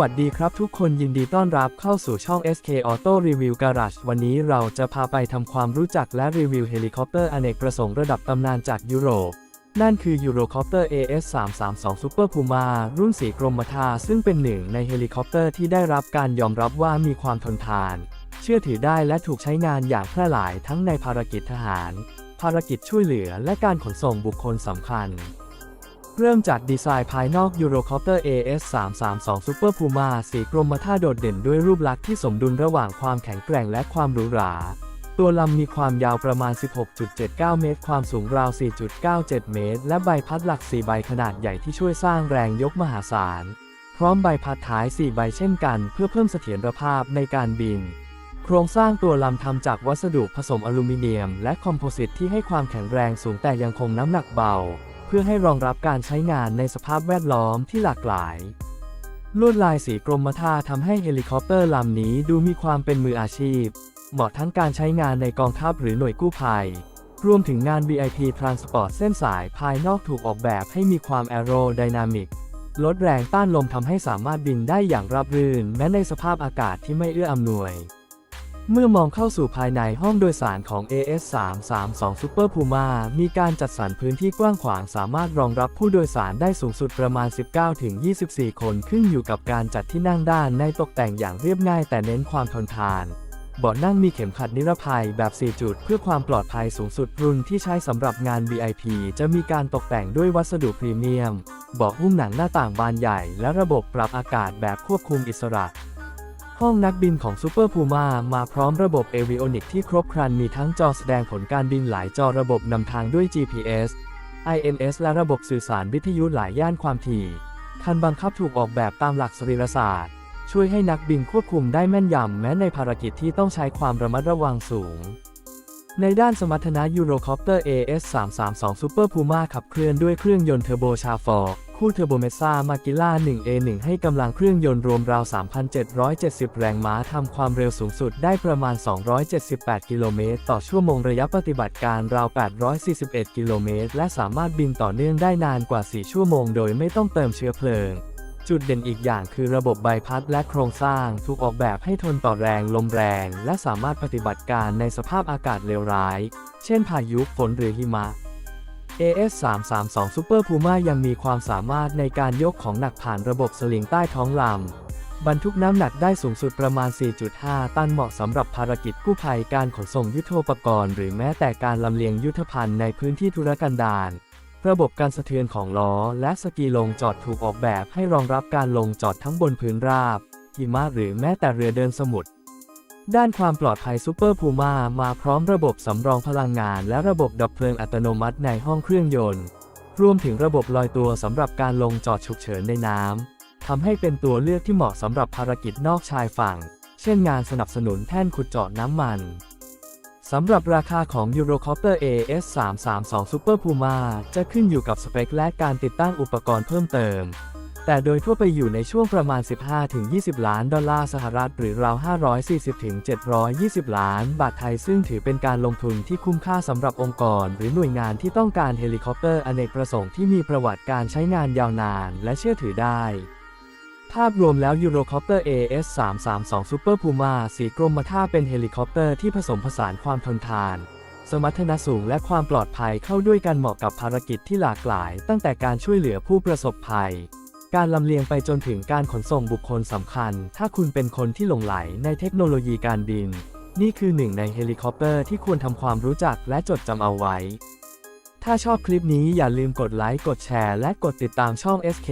วัสดีครับทุกคนยินดีต้อนรับเข้าสู่ช่อง SK Auto Review Garage วันนี้เราจะพาไปทำความรู้จักและรีวิวเฮลิคอปเตอร์อเนกประสงค์ระดับตำนานจากยุโรป นั่นคือ Eurocopter AS 332 Super Puma รุ่นสีกรมท่าซึ่งเป็นหนึ่งในเฮลิคอปเตอร์ที่ได้รับการยอมรับว่ามีความทนทาน เชื่อถือได้และถูกใช้งานอย่างแพร่หลายทั้งในภารกิจทหาร ภารกิจช่วยเหลือและการขนส่งบุคคลสำคัญ เริ่มจากดีไซน์ภายนอก Eurocopter AS 332 Super Puma สีกรมท่าโดดเด่นด้วยรูปลักษณ์ที่สมดุลระหว่างความแข็งแกร่งและความหรูหรา ตัวลำมีความยาวประมาณ 16.79 เมตร ความสูงราว 4.97 เมตร และใบพัดหลัก 4 ใบขนาดใหญ่ที่ช่วยสร้างแรงยกมหาศาล พร้อมใบพัดท้าย 4 ใบเช่นกัน เพื่อเพิ่มเสถียรภาพในการบิน โครงสร้างตัวลำทำจากวัสดุผสมอลูมิเนียม และคอมโพสิตที่ให้ความแข็งแรงสูงแต่ยังคงน้ำหนักเบา พื่อให้รองรับการใช้งานในสภาพแวดล้อมที่หลากหลาย ลวดลายสีกรมท่าทำให้เฮลิคอปเตอร์ลำนี้ดูมีความเป็นมืออาชีพ เหมาะทั้งการใช้งานในกองทัพหรือหน่วยกู้ภัย รวมถึงงาน VIP Transport เส้นสายภายนอกถูกออกแบบให้มีความแอโรไดนามิกลดแรงต้านลมทำให้สามารถบินได้อย่างราบรื่น แม้ในสภาพอากาศที่ไม่เอื้ออำนวย เมื่อมองเข้าสู่ภายในห้องโดยสารของ AS 332 Super Puma มีการจัดสรรพื้นที่กว้างขวางสามารถรองรับผู้โดยสารได้สูงสุดประมาณ 19-24 คนขึ้นอยู่กับการจัดที่นั่งด้านในตกแต่งอย่างเรียบง่ายแต่เน้นความทนทานเบาะนั่งมีเข็มขัดนิรภัยแบบ 4 จุด เพื่อความปลอดภัยสูงสุดรุ่นที่ใช้สำหรับงาน VIP จะมีการตกแต่งด้วยวัสดุพรีเมียมเบาะหุ้มหนังหน้าต่างบานใหญ่ และระบบปรับอากาศแบบควบคุมอิสระ ห้องนักบินของ Super Puma มามาพร้อมระบบ Avionics ที่ครบครันมีทั้งจอแสดงผลการบินหลายจอระบบนำทางด้วย GPS INS และระบบสื่อสารวิทยุหลายย่านความถี่คันบังคับถูกออกแบบตามหลักสรีรศาสตร์ ช่วยให้นักบินควบคุมได้แม่นยำ แม้ในภารกิจที่ต้องใช้ความระมัดระวังสูง ในด้านสมรรถนะ Eurocopter AS 332 Super Puma ขับเคลื่อนด้วยเครื่องยนต์เทอร์โบชาฟอร์ คู่เทอร์โบเมซ่ามากิล่า 1A1 ให้กำลังเครื่องยนต์รวมราว 3,770 แรงม้าทำความเร็วสูงสุดได้ประมาณ 278 กิโลเมตรต่อชั่วโมงระยะปฏิบัติการราว 841 กิโลเมตร และสามารถบินต่อเนื่องได้นานกว่า 4 ชั่วโมงโดยไม่ต้องเติมเชื้อเพลิง จุดเด่นอีกอย่างคือระบบใบพัดและโครงสร้างถูกออกแบบให้ทนต่อแรงลมแรง และสามารถปฏิบัติการในสภาพอากาศเลวร้าย เช่นพายุฝนหรือหิมะ AS 332 Super Puma ยังมีความสามารถในการยกของหนักผ่านระบบสลิงใต้ท้องลำ บรรทุกน้ำหนักได้สูงสุดประมาณ 4.5 ตันเหมาะสำหรับภารกิจกู้ภัยการขนส่งยุทโธปกรณ์ หรือแม้แต่การลำเลียงยุทธภัณฑ์ในพื้นที่ธุรกันดารระบบการสะเทือนของล้อและสกีลงจอดถูกออกแบบให้รองรับการลงจอดทั้งบนพื้นราบหิมะหรือแม้แต่เรือเดินสมุทร ด้านความปลอดภัยซูเปอร์พูม่ามาพร้อมระบบสำรองพลังงาน และระบบดับเพลิงอัตโนมัติในห้องเครื่องยนต์ รวมถึงระบบลอยตัวสำหรับการลงจอดฉุกเฉินในน้ำทำให้เป็นตัวเลือกที่เหมาะสำหรับภารกิจนอกชายฝั่ง เช่นงานสนับสนุนแท่นขุดเจาะน้ำมันสำหรับราคาของ Eurocopter AS 332 Super Puma จะขึ้นอยู่กับสเปคและการติดตั้งอุปกรณ์เพิ่มเติม แต่โดยทั่วไปอยู่ในช่วงประมาณ 15-20 ล้านดอลลาร์สหรัฐหรือราว 540-720 ล้านบาทไทยซึ่งถือเป็นการลงทุนที่คุ้มค่าสำหรับองค์กร หรือหน่วยงานที่ต้องการเฮลิคอปเตอร์อเนกประสงค์ที่มีประวัติการใช้งานยาวนานและเชื่อถือได้ ภาพรวมแล้ว Eurocopter AS 332 Super Puma สีกรมท่าเป็นเฮลิคอปเตอร์ที่ผสมผสานความทนทานสมรรถนะสูงและความปลอดภัยเข้าด้วยกันเหมาะกับภารกิจที่หลากหลาย ตั้งแต่การช่วยเหลือผู้ประสบภัย การลำเลียงไปจนถึงการขนส่งบุคคลสำคัญ ถ้าคุณเป็นคนที่หลงไหลในเทคโนโลยีการบิน นี่คือหนึ่งในเฮลิคอปเตอร์ที่ควรทำความรู้จักและจดจำเอาไว้ ถ้าชอบคลิปนี้อย่าลืมกดไลค์ กดแชร์ และกดติดตามช่อง SK